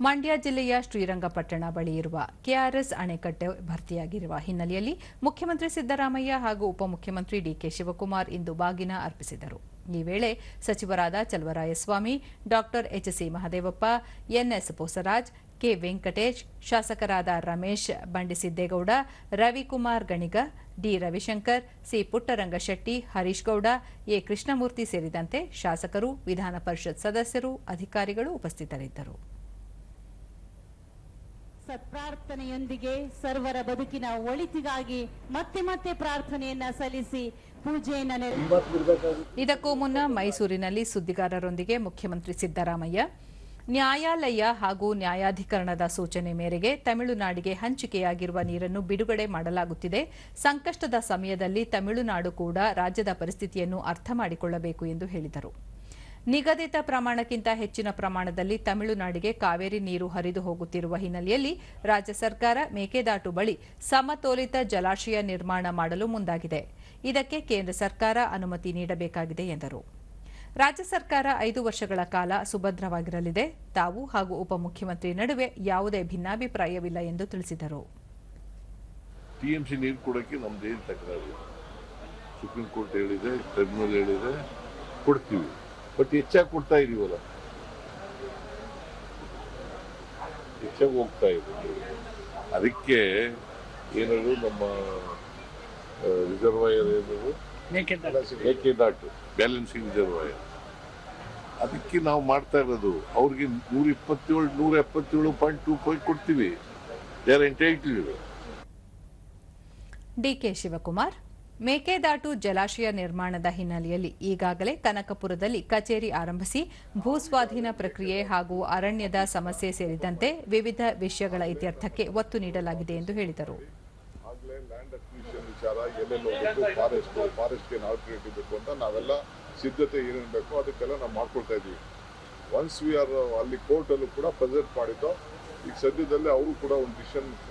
ಮಂಡ್ಯ ಜಿಲ್ಲೆಯ ಶ್ರೀರಂಗಪಟ್ಟಣ ಬಳಿ ಇರುವ ಕೆಆರ್ಎಸ್ ಅಣೆಕಟ್ಟೆ ಭರ್ತಿಯಾಗಿರುವ ಹಿನ್ನೆಲೆಯಲ್ಲಿ ಮುಖ್ಯಮಂತ್ರಿ ಸಿದ್ದರಾಮಯ್ಯ ಹಾಗೂ ಉಪಮುಖ್ಯಮಂತ್ರಿ ಡಿಕೆ ಶಿವಕುಮಾರ್ ಇಂದು ಬಾಗಿನ ಅರ್ಪಿಸಿದರು. ಈ ವೇಳೆ ಸಚಿವರಾದ Chaluvarayaswamy, doctor HC Mahadevappa, NS Bosaraj K. Venkatesh, ಶಾಸಕರಾದ Ramesh Bandisiddegowda, Ravikumar Ganiga, D. Ravishankar, C. Puttarangashetty, Harish Gowda, A. Krishnamurthy ಸೇರಿದಂತೆ ಶಾಸಕರು, ವಿಧಾನ ಪರಿಷತ್ ಸದಸ್ಯರು, ಅಧಿಕಾರಿಗಳು ಉಪಸ್ಥಿತರಿದ್ದರು. ಸತ್ಪ್ರಾರ್ಥನೆಯೊಂದಿಗೆ ಸರ್ವರ ಬದುಕಿನ ಒಳಿತಿಗಾಗಿ ಮತ್ತೆ ಮತ್ತೆ ಪ್ರಾರ್ಥನೆಯನ್ನ ಸಲ್ಲಿಸಿ ಪೂಜೆಯನ್ನ ಇದಕ್ಕೂ ಮುನ್ನ ಮೈಸೂರಿನಲ್ಲಿ ಸುದ್ದಿಗಾರರೊಂದಿಗೆ ಮುಖ್ಯಮಂತ್ರಿ ಸಿದ್ದರಾಮಯ್ಯ, ನ್ಯಾಯಾಲಯ ಹಾಗೂ ನ್ಯಾಯಾಧಿಕರಣದ ಸೂಚನೆ ಮೇರೆಗೆ ತಮಿಳುನಾಡಿಗೆ ಹಂಚಿಕೆಯಾಗಿರುವ ನೀರನ್ನು ಬಿಡುಗಡೆ ಮಾಡಲಾಗುತ್ತಿದೆ. ಸಂಕಷ್ಟದ ಸಮಯದಲ್ಲಿ ತಮಿಳುನಾಡು ಕೂಡ ರಾಜ್ಯದ ಪರಿಸ್ಥಿತಿಯನ್ನು ಅರ್ಥ ಮಾಡಿಕೊಳ್ಳಬೇಕು ಎಂದು ಹೇಳಿದರು. ನಿಗದಿತ ಪ್ರಮಾಣಕ್ಕಿಂತ ಹೆಚ್ಚಿನ ಪ್ರಮಾಣದಲ್ಲಿ ತಮಿಳುನಾಡಿಗೆ ಕಾವೇರಿ ನೀರು ಹರಿದು ಹೋಗುತ್ತಿರುವ ಹಿನ್ನೆಲೆಯಲ್ಲಿ ರಾಜ್ಯ ಸರ್ಕಾರ ಮೇಕೆದಾಟು ಬಳಿ ಸಮತೋಲಿತ ಜಲಾಶಯ ನಿರ್ಮಾಣ ಮಾಡಲು ಮುಂದಾಗಿದೆ. ಇದಕ್ಕೆ ಕೇಂದ್ರ ಸರ್ಕಾರ ಅನುಮತಿ ನೀಡಬೇಕಾಗಿದೆ ಎಂದರು. ರಾಜ್ಯ ಸರ್ಕಾರ ಐದು ವರ್ಷಗಳ ಕಾಲ ಸುಭದ್ರವಾಗಿರಲಿದೆ. ತಾವು ಹಾಗೂ ಉಪಮುಖ್ಯಮಂತ್ರಿ ನಡುವೆ ಯಾವುದೇ ಭಿನ್ನಾಭಿಪ್ರಾಯವಿಲ್ಲ ಎಂದು ತಿಳಿಸಿದರು. ಟಿಎಂಸಿ ನೀರು ಕೊಡೋಕ್ಕೆ ನಮ್ದೇನು ತಕರಾರು ಸುಪ್ರೀಂ ಕೋರ್ಟ್ ಹೇಳಿದೆ, ಟ್ರಿಬ್ಯುನಲ್ ಹೇಳಿದೆ, ಕೊಡ್ತೀವಿ. ಬಟ್ ಹೆಚ್ಚಾಗಿ ಕೊಡ್ತಾ ಇದೀವಲ್ಲ ಹೆಚ್ಚಾಗಿ ಹೋಗ್ತಾ ಇದ್ದೀವಿ ಅದಕ್ಕೆ ಏನಾದ್ರು ನಮ್ಮ ರಿಸರ್ವಾಯರ್ ಏನದು? ದಾಟು ಬ್ಯಾಲೆನ್ಸಿಂಗ್ ರಿಸರ್ವಾಯರ್ ಅದಕ್ಕೆ ನಾವು ಮಾಡ್ತಾ ಇರೋದು ಅವ್ರಿಗೆ ನೂರ ಇಪ್ಪತ್ತೇಳು ನೂರ ಎಪ್ಪತ್ತೇಳು ಪಾಯಿಂಟ್ ಟೂ ಫೈವ್ ಕೊಡ್ತೀವಿ. They are entitled D K Shivakumar. Mekedatu ಜಲಾಶಯ ನಿರ್ಮಾಣದ ಹಿನ್ನೆಲೆಯಲ್ಲಿ ಈಗಾಗಲೇ ಕನಕಪುರದಲ್ಲಿ ಕಚೇರಿ ಆರಂಭಿಸಿ ಭೂಸ್ವಾಧೀನ ಪ್ರಕ್ರಿಯೆ ಹಾಗೂ ಅರಣ್ಯದ ಸಮಸ್ಯೆ ಸೇರಿದಂತೆ ವಿವಿಧ ವಿಷಯಗಳ ಇತ್ಯರ್ಥಕ್ಕೆ ಒತ್ತು ನೀಡಲಾಗಿದೆ ಎಂದು ಹೇಳಿದರು. ಸಿದ್ಧತೆ ಏನೇನು ಅದಕ್ಕೆಲ್ಲ ನಾವು ಮಾಡ್ಕೊಳ್ತಾ ಇದ್ದೀವಿ. ಒನ್ಸ್ ವಿ ಆರ್ ಅಲ್ಲಿ ಕೋರ್ಟಲ್ಲೂ ಕೂಡ ಪ್ರೆಸೆಂಟ್ ಮಾಡಿದ್ದು, ಈಗ ಸದ್ಯದಲ್ಲೇ ಅವರು ಕೂಡ ಒಂದು ಡಿಸಿಷನ್